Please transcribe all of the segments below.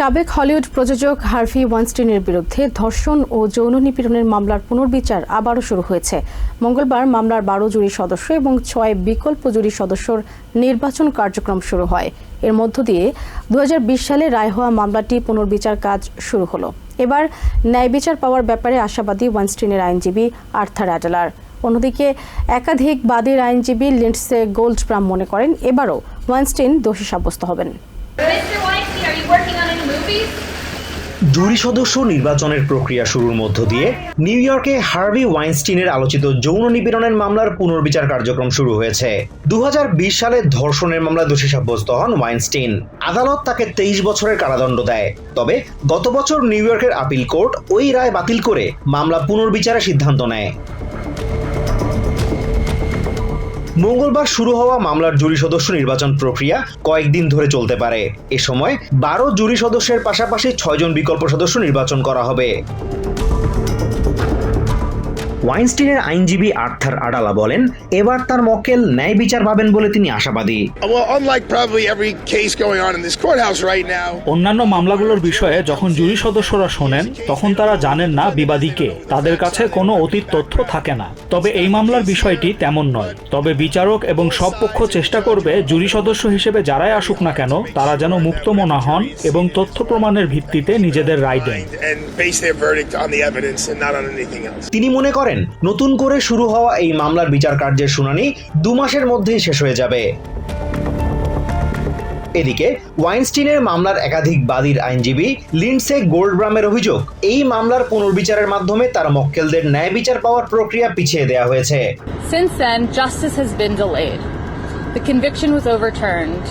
সাবেক হলিউড প্রযোজক হার্ভি ওয়ানস্টিনের বিরুদ্ধে ধর্ষণ ও যৌন নিপীড়নের মামলার পুনর্বিচার আবারও শুরু হয়েছে। মঙ্গলবার মামলার বারো জুরি সদস্য এবং ছয় বিকল্প জুরি সদস্যর নির্বাচন কার্যক্রম শুরু হয়। এর মধ্য দিয়ে দু হাজার বিশ সালে রায় হওয়া মামলাটি পুনর্বিচার কাজ শুরু হলো। এবার ন্যায় বিচার পাওয়ার ব্যাপারে আশাবাদী ওয়ানস্টিনের আইনজীবী আর্থার অ্যাডেলার। অন্যদিকে একাধিক বাদীর আইনজীবী লিন্ডসে গোল্ডব্রাম মনে করেন, এবারও ওয়ানস্টিন দোষী সাব্যস্ত হবেন। জুরি সদস্য নির্বাচনের প্রক্রিয়া শুরুর মধ্য দিয়ে নিউ ইয়র্কে হার্ভি ওয়াইনস্টিনের আলোচিত যৌন নিপীড়নের মামলার পুনর্বিচার কার্যক্রম শুরু হয়েছে। দু হাজার বিশ সালে ধর্ষণের মামলায় দোষী সাব্যস্ত হন ওয়াইনস্টিন। আদালত তাকে তেইশ বছরের কারাদণ্ড দেয়। তবে গত বছর নিউ ইয়র্কের আপিল কোর্ট ওই রায় বাতিল করে মামলা পুনর্বিচারের সিদ্ধান্ত নেয়। মঙ্গলবার শুরু হওয়া মামলার জুরি সদস্য নির্বাচন প্রক্রিয়া কয়েকদিন ধরে চলতে পারে। এ সময় বারো জুরি সদস্যের পাশাপাশি ছয়জন বিকল্প সদস্য নির্বাচন করা হবে। ওয়াইনস্টিনের আইনজীবী আর্থার আডালা বলেন এবার তার মক্কেল ন্যায় বিচার পাবেন বলে তিনি আশাবাদী। অন্যান্য মামলাগুলোর বিষয়ে যখন জুরি সদস্যরা শোনেন তখন তারা জানেন না বিবাদীকে তাদের কাছে কোনো অতীত তথ্য থাকে না। তবে এই মামলার বিষয়টি তেমন নয়। তবে বিচারক এবং সব পক্ষ চেষ্টা করবে জুরি সদস্য হিসেবে যারাই আসুক না কেন তারা যেন মুক্তমনা হন এবং তথ্য প্রমাণের ভিত্তিতে নিজেদের রায় দেন. তিনি মনে করেন নতুন করে শুরু হওয়া এই মামলার বিচার কার্যের শুনানি দু মাসের মধ্যেই শেষ হয়ে যাবে। এদিকে ওয়াইনস্টিনের মামলার একাধিক বাদীর আইনজীবী লিন্ডসে গোল্ডব্রামের অভিযোগ এই মামলার পুনর্বিচারের মাধ্যমে তার মক্কেলদের ন্যায় বিচার পাওয়ার প্রক্রিয়া পিছিয়ে দেওয়া হয়েছে। Since then, justice has been delayed. The conviction was overturned,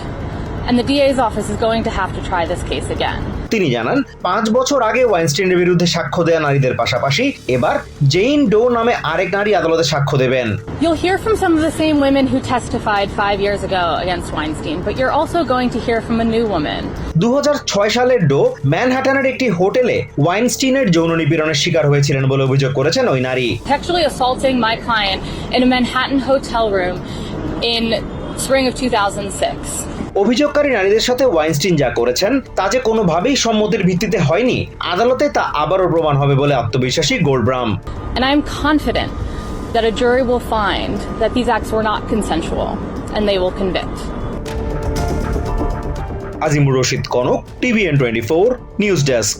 and the DA's office is going to have to try this case again. তিনি জানান পাঁচ বছর আগে ওয়াইনস্টিনের বিরুদ্ধে সাক্ষ্য দেওয়া নারীদের পাশাপাশি এবার জেইন ডো নামে আরেক নারী আদালতে সাক্ষ্য দেবেন You'll hear from some of the same women who testified five years ago against Weinstein, but you're also going to hear from a new woman. দু সালের ডো ম্যানহাটানের একটি হোটেলে ওয়াইনস্টিনের যৌন নিপীড়নের শিকার হয়েছিলেন বলে অভিযোগ করেছেন ওই নারী Sexually assaulting my client in a Manhattan hotel room in spring of 2006. অভিযোগকারী নারীদের সাথে ওয়াইনস্টিন যা করেছেন তা যে কোনোভাবেই সম্মতির ভিত্তিতে হয়নি আদালতে তা আবারও প্রমাণ হবে বলে আত্মবিশ্বাসী গোল্ডব্রাম And I'm confident that a jury will find that these acts were not consensual, and they will convict. Azimur Rashid Kanak TVN twenty four news desk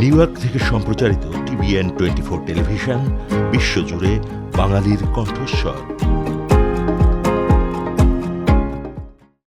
New York থেকে সম্প্রচারিত টিভিএন টোয়েন্টি ফোর টেলিভিশন বিশ্বজুড়ে বাঙালির কণ্ঠস্বর।